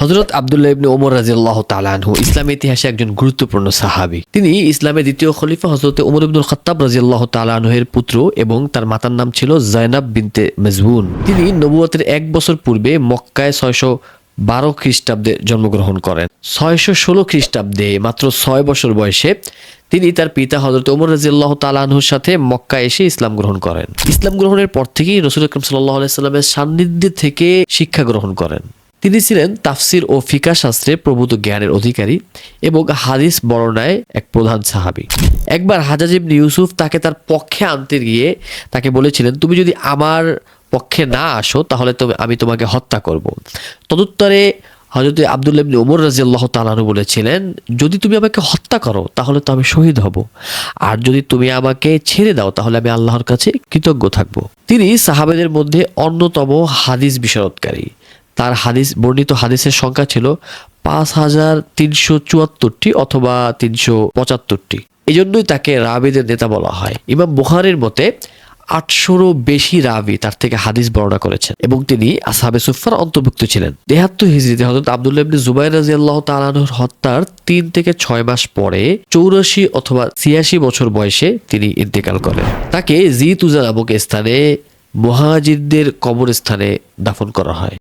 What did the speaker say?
হজরত আবদুল্লাহ ইবনে ওমর রাজিয়াল্লাহ তালানহু ইসলামের ইতিহাসে একজন গুরুত্বপূর্ণ সাহাবি। তিনি ইসলামের দ্বিতীয় খলিফা হজরত ওমর ইবনুল খত্তাব রাজিয়াল্লাহ তালানহের পুত্র এবং তার মাতার নাম ছিল জয়নাব বিনতে মেজবুন। তিনি নবুয়তের এক বছর পূর্বে মক্কায় ছয়শো বারো খ্রিস্টাব্দে জন্মগ্রহণ করেন। ছয়শো ষোলো খ্রিস্টাব্দে মাত্র ছয় বছর বয়সে তিনি তার পিতা হজরত ওমর রাজিয়াল্লাহ তালানহুর সাথে মক্কা এসে ইসলাম গ্রহণ করেন। ইসলাম গ্রহণের পর থেকেই রসুল আকরম সাল্লাহ আলাইস্লামের সান্নিধ্যে থেকে শিক্ষা গ্রহণ করেন। তিনি ছিলেন তাফসির ও ফিকা শাস্ত্রে প্রভূত জ্ঞানের অধিকারী এবং হাদিস বর্ণায় এক প্রধান সাহাবী। একবার হাজাজ ইবনে ইউসুফ তাকে তার পক্ষে আনতে গিয়ে তাকে বলেছিলেন, তুমি যদি আমার পক্ষে না আসো, তাহলে তুমি আমি তোমাকে হত্যা করব। তদুত্তরে হজরত আবদুল্লাহ ইবনে ওমর রাজিয়াল্লাহ তালানু বলেছিলেন, যদি তুমি আমাকে হত্যা করো, তাহলে তো আমি শহীদ হব। আর যদি তুমি আমাকে ছেড়ে দাও, তাহলে আমি আল্লাহর কাছে কৃতজ্ঞ থাকব। তিনি সাহাবেদের মধ্যে অন্যতম হাদিস বিশরৎকারী তার হাদিস, বর্ণিত হাদিসের সংখ্যা ছিল পাঁচ হাজার তিনশো চুয়াত্তরটি অথবা তিনশো পঁচাত্তরটি। এই জন্যই তাকে রাবিদের নেতা বলা হয়। ইমাম বুখারের মতে আটশোরও বেশি রাবি তার থেকে হাদিস বর্ণনা করেছেন এবং তিনি আসাবে সুফার অন্তর্ভুক্ত ছিলেন। দেহাত্তর হিজড়িতে হজরত আবদুল্লাহ ইবনে জুবাইর রাজি আল্লাহ তালানুর হত্যার তিন থেকে ছয় মাস পরে চৌরাশি অথবা ছিয়াশি বছর বয়সে তিনি ইন্তেকাল করেন। তাকে জি তুজা নামক স্থানে মুহাজিদদের কবরস্থানে দাফন করা হয়।